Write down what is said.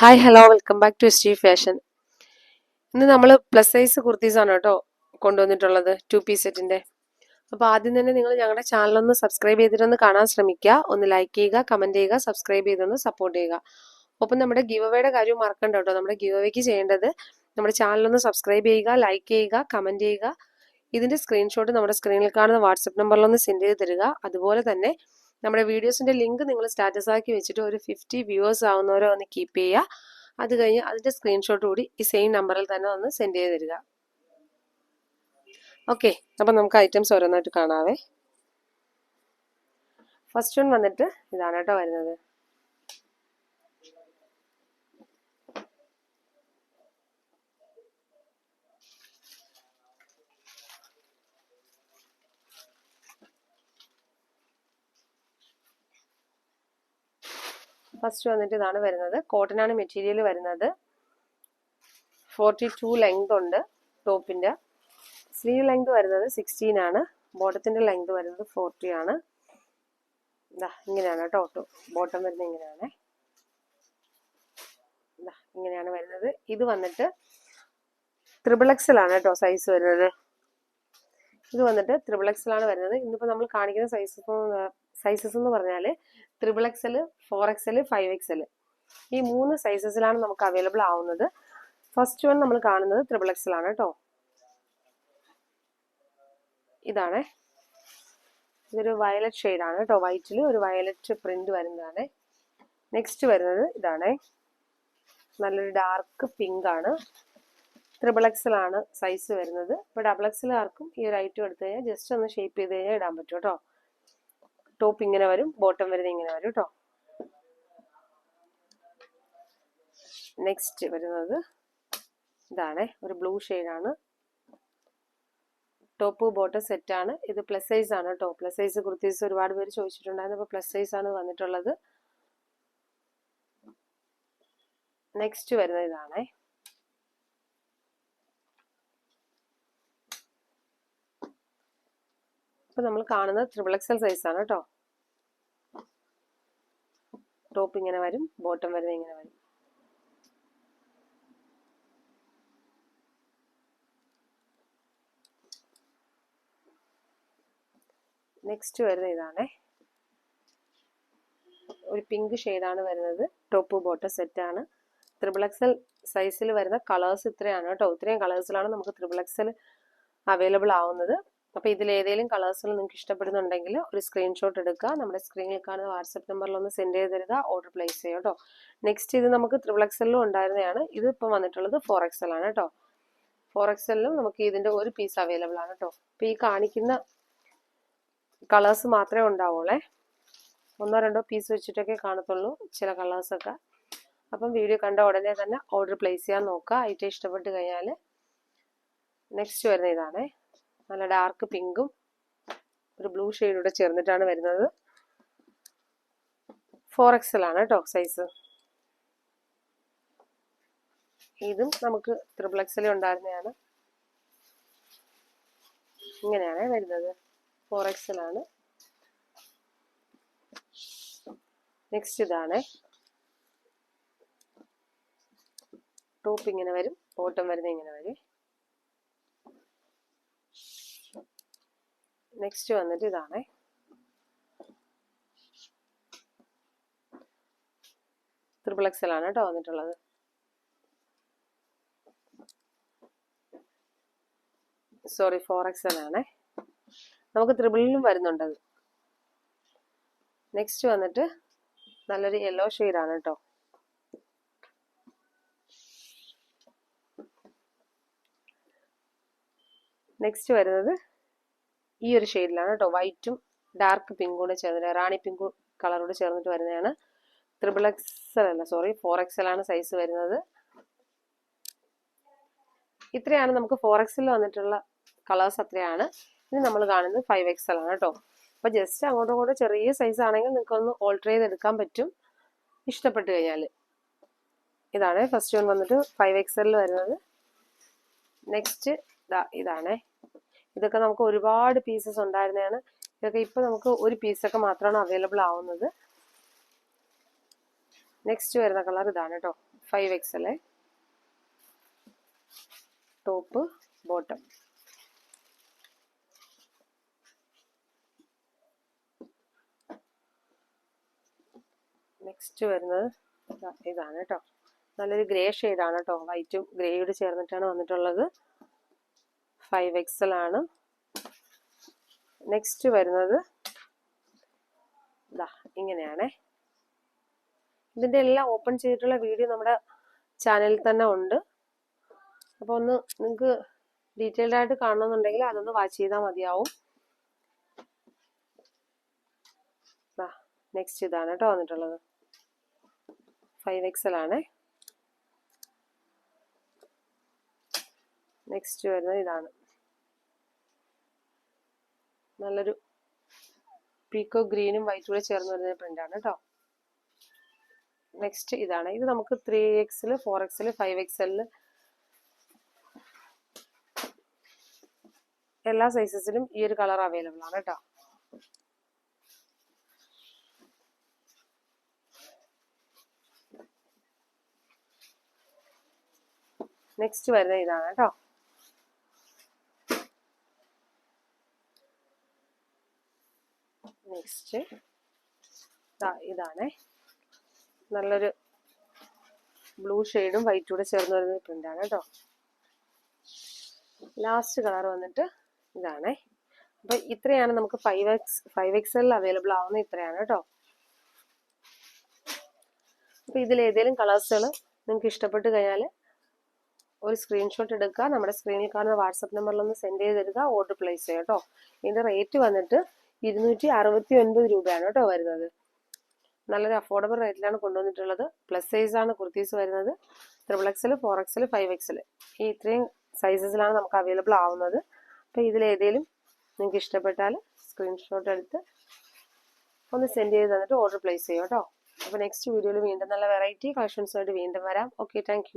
Hi hello welcome back to S fashion ഇന്ന് നമ്മൾ plus size കുർത്തീസാണ് കേട്ടോ കൊണ്ടുവന്നിട്ടുള്ളത് ടു പീസ് സെറ്റിന്റെ അപ്പോൾ ആദ്യം തന്നെ നിങ്ങൾ ഞങ്ങളുടെ ചാനലൊന്ന് സബ്സ്ക്രൈബ് ചെയ്തിട്ടൊന്ന് കാണാൻ ശ്രമിക്കുക. ഒന്ന് ലൈക്ക് ചെയ്യുക കമന്റ് ചെയ്യുക സബ്സ്ക്രൈബ് ചെയ്തൊന്ന് സപ്പോർട്ട് ചെയ്യുക. ഒപ്പം നമ്മുടെ ഗിവ് അവയുടെ കാര്യം മറക്കണ്ട കേട്ടോ. നമ്മുടെ ഗിവ് അവയ്ക്ക് ചെയ്യേണ്ടത് നമ്മുടെ ചാനലൊന്ന് സബ്സ്ക്രൈബ് ചെയ്യുക ലൈക്ക് ചെയ്യുക കമന്റ് ചെയ്യുക. ഇതിന്റെ സ്ക്രീൻഷോട്ട് നമ്മുടെ സ്ക്രീനിൽ കാണുന്ന വാട്സപ്പ് നമ്പറിലൊന്ന് സെൻഡ് ചെയ്ത് തരിക. അതുപോലെ തന്നെ നമ്മുടെ വീഡിയോസിന്റെ ലിങ്ക് നിങ്ങൾ സ്റ്റാറ്റസ് ആക്കി വെച്ചിട്ട് ഒരു ഫിഫ്റ്റി വ്യൂവേഴ്സ് ആവുന്നവരോ ഒന്ന് കീപ്പ് ചെയ്യുക അത് കഴിഞ്ഞ് അതിന്റെ സ്ക്രീൻഷോട്ട് കൂടി ഈ സെയിം നമ്പറിൽ തന്നെ ഒന്ന് സെൻഡ് ചെയ്ത് തരിക. ഓക്കെ അപ്പം നമുക്ക് ഐറ്റംസ് ഓരോന്നായിട്ട് കാണാവേ. ഫസ്റ്റ് വൺ വന്നിട്ട് ഇതാണ് കേട്ടോ വരുന്നത്. ഫസ്റ്റ് വന്നിട്ട് ഇതാണ് വരുന്നത്. കോട്ടൺ ആണ് മെറ്റീരിയൽ വരുന്നത്. ഫോർട്ടി ടു ലെങ്ത് ഉണ്ട് ടോപ്പിന്റെ സ്ലീവ് ലെങ്ത് വരുന്നത് സിക്സ്റ്റീൻ ആണ്. ബോട്ടത്തിന്റെ ലെങ്ത് വരുന്നത് ഫോർട്ടി ആണ്. ഇതാ ഇങ്ങനെയാണ് കേട്ടോ ബോട്ടം വരുന്നത് ഇങ്ങനെയാണ്. ഇങ്ങനെയാണ് വരുന്നത്. ഇത് വന്നിട്ട് ത്രിബിൾ ആണ് കേട്ടോ സൈസ് വരുന്നത്. ഇത് വന്നിട്ട് ത്രിബിൾ ആണ് വരുന്നത്. ഇന്നിപ്പോൾ നമ്മൾ കാണിക്കുന്ന സൈസസ് സൈസസ് എന്ന് പറഞ്ഞാൽ triple XL four XL five XL ഈ മൂന്ന് സൈസസിലാണ് നമുക്ക് അവൈലബിൾ ആവുന്നത്. ഫസ്റ്റ് വൺ നമ്മൾ കാണുന്നത് ത്രിബിൾ എക്സൽ ആണ് കേട്ടോ ഇതാണ്. ഇതൊരു വയലറ്റ് ഷെയ്ഡ് ആണ് കേട്ടോ വൈറ്റിൽ ഒരു വയലറ്റ് പ്രിന്റ് വരുന്നതാണ്. നെക്സ്റ്റ് വരുന്നത് ഇതാണ്. നല്ലൊരു ഡാർക്ക് പിങ്ക് ആണ്. ത്രിബിൾ ആണ് സൈസ് വരുന്നത്. ഇപ്പോൾ ഡബിൾ എക്സലുകാർക്കും ഈ ഒരു ഐറ്റം എടുത്തു കഴിഞ്ഞാൽ ജസ്റ്റ് ഒന്ന് ഷേപ്പ് ചെയ്ത് കഴിഞ്ഞാൽ ഇടാൻ പറ്റും കേട്ടോ ടോപ്പ് ഇങ്ങനെ വരും ബോട്ടം വരുന്നത് ഇങ്ങനെ വരും കേട്ടോ നെക്സ്റ്റ് വരുന്നത് ഇതാണ് ഒരു ബ്ലൂ ആണ്. ടോപ്പ് ബോട്ടം സെറ്റ് ആണ്. ഇത് പ്ലസ് സൈസ് ആണ് കേട്ടോ പ്ലസ് സൈസ് കുർത്തീസ് ഒരുപാട് പേര് ചോദിച്ചിട്ടുണ്ടായിരുന്നു. അപ്പോൾ പ്ലസ് സൈസ് ആണ് വന്നിട്ടുള്ളത്. നെക്സ്റ്റ് വരുന്നത് ഇതാണേ. ഇപ്പൊ നമ്മൾ കാണുന്നത് ത്രിബിൾ എക്സൽ ആണ് കേട്ടോ ടോപ്പ് ഇങ്ങനെ വരും ബോട്ടം വരുന്നത് ഇങ്ങനെ വരും. നെക്സ്റ്റ് വരുന്ന ഇതാണേ. ഒരു പിങ്ക് ആണ് വരുന്നത്. ടോപ്പ് ബോട്ടം സെറ്റ് ആണ്. ത്രിബിൾ എക്സൽ സൈസിൽ വരുന്ന കളേഴ്സ് ഇത്രയാണ് കേട്ടോ ഇത്രയും കളേഴ്സിലാണ് നമുക്ക് ത്രിബിൾ എക്സൽ അവൈലബിൾ ആവുന്നത്. അപ്പോൾ ഇതിൽ ഏതെങ്കിലും കളേഴ്സിൽ നിങ്ങൾക്ക് ഇഷ്ടപ്പെടുന്നുണ്ടെങ്കിൽ ഒരു സ്ക്രീൻഷോട്ട് എടുക്കുക നമ്മുടെ സ്ക്രീനിൽ കാണുന്ന വാട്സപ്പ് നമ്പറിൽ ഒന്ന് സെൻഡ് ചെയ്ത് തരിക ഓർഡർ പ്ലേസ് ചെയ്യുക കേട്ടോ. നെക്സ്റ്റ് ഇത് നമുക്ക് ത്രിബിൾ എക്സലിലും ഉണ്ടായിരുന്നതാണ്. ഇത് ഇപ്പോൾ വന്നിട്ടുള്ളത് ഫോർ എക്സൽ ആണ് കേട്ടോ. ഫോർ എക്സലിലും നമുക്ക് ഇതിന്റെ ഒരു പീസ് അവൈലബിൾ ആണ് കേട്ടോ. അപ്പോൾ ഈ കാണിക്കുന്ന കളേഴ്സ് മാത്രമേ ഉണ്ടാവുള്ളേ. ഒന്നോ രണ്ടോ പീസ് വെച്ചിട്ടൊക്കെ കാണത്തുള്ളൂ ചില കളേഴ്സൊക്കെ അപ്പം വീഡിയോ കണ്ട ഉടനെ തന്നെ ഓർഡർ പ്ലേസ് ചെയ്യാൻ നോക്കുക. ഐറ്റം ഇഷ്ടപ്പെട്ട് കഴിഞ്ഞാൽ നെക്സ്റ്റ് വരുന്ന ഇതാണേ. നല്ല ഡാർക്ക് പിങ്കും ഒരു ബ്ലൂ ഷെയ്ഡൂടെ ചേർന്നിട്ടാണ് വരുന്നത്. ഫോർ എക്സൽ ആണ് കേട്ടോ സൈസ് ഇതും നമുക്ക് ത്രിബിൾ എക്സൽ ഉണ്ടായിരുന്നതാണ്. ഇങ്ങനെയാണ് വരുന്നത്. ഫോർ എക്സൽ ആണ്. നെക്സ്റ്റ് ഇതാണ്. ടോപ്പ് ഇങ്ങനെ വരും ബോട്ടം വരുന്നത് ഇങ്ങനെ വരും. നെക്സ്റ്റ് വന്നിട്ട് ഇതാണേ. ട്രിപ്പിൾ എക്സൽ കേട്ടോ വന്നിട്ടുള്ളത്. സോറി ഫോർ എക്സൽ ആണേ. നമുക്ക് ത്രിബിളിലും വരുന്നുണ്ട് അത്. നെക്സ്റ്റ് വന്നിട്ട് നല്ലൊരു യെല്ലോ ആണ് കേട്ടോ. നെക്സ്റ്റ് വരുന്നത് ഈ ഒരു ഷെയ്ഡിലാണ് കേട്ടോ വൈറ്റും ഡാർക്ക് പിങ്കും കൂടെ ചേർന്നിട്ട് റാണി പിങ്ക് കളറോട് ചേർന്നിട്ട് വരുന്നതാണ്. ത്രിബിൾ എക്സൽ അല്ല സോറി ഫോർ എക്സൽ ആണ് സൈസ് വരുന്നത്. ഇത്രയാണ് നമുക്ക് ഫോർ എക്സിൽ വന്നിട്ടുള്ള കളേഴ്സ് അത്രയാണ്. ഇനി നമ്മൾ കാണുന്നത് ഫൈവ് എക്സൽ ആണ് കേട്ടോ അപ്പോൾ ജസ്റ്റ് അങ്ങോട്ടും ഇങ്ങോട്ടും ചെറിയ സൈസ് ആണെങ്കിൽ നിങ്ങൾക്ക് ഒന്ന് ഓൾട്ടർ ചെയ്ത് എടുക്കാൻ പറ്റും. ഇഷ്ടപ്പെട്ട് കഴിഞ്ഞാൽ ഇതാണ് ഫസ്റ്റ് വൺ വന്നിട്ട് ഫൈവ് എക്സലിൽ വരുന്നത്. നെക്സ്റ്റ് ഇതാണേ. ഇതൊക്കെ നമുക്ക് ഒരുപാട് പീസസ് ഉണ്ടായിരുന്നതാണ് ഇതൊക്കെ ഇപ്പൊ നമുക്ക് ഒരു പീസൊക്കെ മാത്രമാണ് അവൈലബിൾ ആവുന്നത്. നെക്സ്റ്റ് വരുന്ന കളർ ഇതാണ് കേട്ടോ ഫൈവ് എക്സ് അല്ലേ? ടോപ്പ് ബോട്ടം നെക്സ്റ്റ് വരുന്നത് ഇതാണ് കേട്ടോ നല്ലൊരു ഗ്രേ ഷെയ്ഡാണ് കേട്ടോ വൈറ്റും ഗ്രേയോട് ചേർന്നിട്ടാണ് വന്നിട്ടുള്ളത്. ഫൈവ് എക്സൽ ആണ്. നെക്സ്റ്റ് വരുന്നത് ഇതാ ഇങ്ങനെയാണേ. ഇതിന്റെ എല്ലാം ഓപ്പൺ ചെയ്തിട്ടുള്ള വീഡിയോ നമ്മുടെ ചാനലിൽ തന്നെ ഉണ്ട്. അപ്പോൾ ഒന്ന് നിങ്ങൾക്ക് ഡീറ്റെയിൽഡ് ആയിട്ട് കാണണമെന്നുണ്ടെങ്കിൽ അതൊന്ന് വാച്ച് ചെയ്താൽ മതിയാവും. നെക്സ്റ്റ് ഇതാണ് കേട്ടോ വന്നിട്ടുള്ളത്. ഫൈവ് എക്സൽ ആണേ. നെക്സ്റ്റ് വരുന്നത് ഇതാണ്. നല്ലൊരു പീക്കോ ഗ്രീനും വൈറ്റും കൂടെ ചേർന്ന് വരുന്ന പ്രിന്റ് കേട്ടോ നെക്സ്റ്റ് ഇതാണ്. ഇത് നമുക്ക് ത്രീ എക്സിൽ ഫോർ എക്സിൽ ഫൈവ് എക്സലിൽ എല്ലാ സൈസസിലും ഈ ഒരു കളർ അവൈലബിൾ ആണ് കേട്ടോ നെക്സ്റ്റ് വരുന്നത് ഇതാണ് കേട്ടോ നെക്സ്റ്റ് ഇതാണ്. നല്ലൊരു ബ്ലൂ ഷെയ്ഡും വൈറ്റും കൂടെ ചേർന്ന് വരുന്ന പ്രിന്റാണ് കേട്ടോ ലാസ്റ്റ് കളർ വന്നിട്ട് ഇതാണേ. അപ്പൊ ഇത്രയാണ് നമുക്ക് ഫൈവ് എക്സ് ഫൈവ് എക്സലിൽ അവൈലബിൾ ആവുന്ന ഇത്രയാണ് കേട്ടോ അപ്പൊ ഇതിൽ ഏതെങ്കിലും കളേഴ്സുകൾ നിങ്ങൾക്ക് ഇഷ്ടപ്പെട്ട് കഴിഞ്ഞാൽ ഒരു സ്ക്രീൻഷോട്ട് എടുക്കുക. നമ്മുടെ സ്ക്രീനിൽ കാണുന്ന വാട്സപ്പ് നമ്പറിലൊന്ന് സെൻഡ് ചെയ്ത് തരിക. ഓർഡർ പ്ലേസ് ചെയ്യുക കേട്ടോ ഇതിന്റെ റേറ്റ് വന്നിട്ട് ഇരുന്നൂറ്റി അറുപത്തി ഒൻപത് രൂപയാണ് കേട്ടോ വരുന്നത്. നല്ലൊരു അഫോർഡബിൾ റേറ്റിലാണ് കൊണ്ടുവന്നിട്ടുള്ളത്. പ്ലസ് സൈസ് ആണ് കുർത്തീസ് വരുന്നത്. Triple XL four XL five XL ഈ ഇത്രയും സൈസസിലാണ് നമുക്ക് അവൈലബിൾ ആവുന്നത്. അപ്പോൾ ഇതിൽ ഏതെങ്കിലും നിങ്ങൾക്ക് ഇഷ്ടപ്പെട്ടാൽ സ്ക്രീൻഷോട്ട് എടുത്ത് ഒന്ന് സെൻഡ് ചെയ്ത് തന്നിട്ട് ഓർഡർ പ്ലേസ് ചെയ്യും കേട്ടോ. അപ്പോൾ നെക്സ്റ്റ് വീഡിയോയിൽ വീണ്ടും നല്ല വെറൈറ്റി കളക്ഷൻസുമായിട്ട് വീണ്ടും വരാം. Okay thank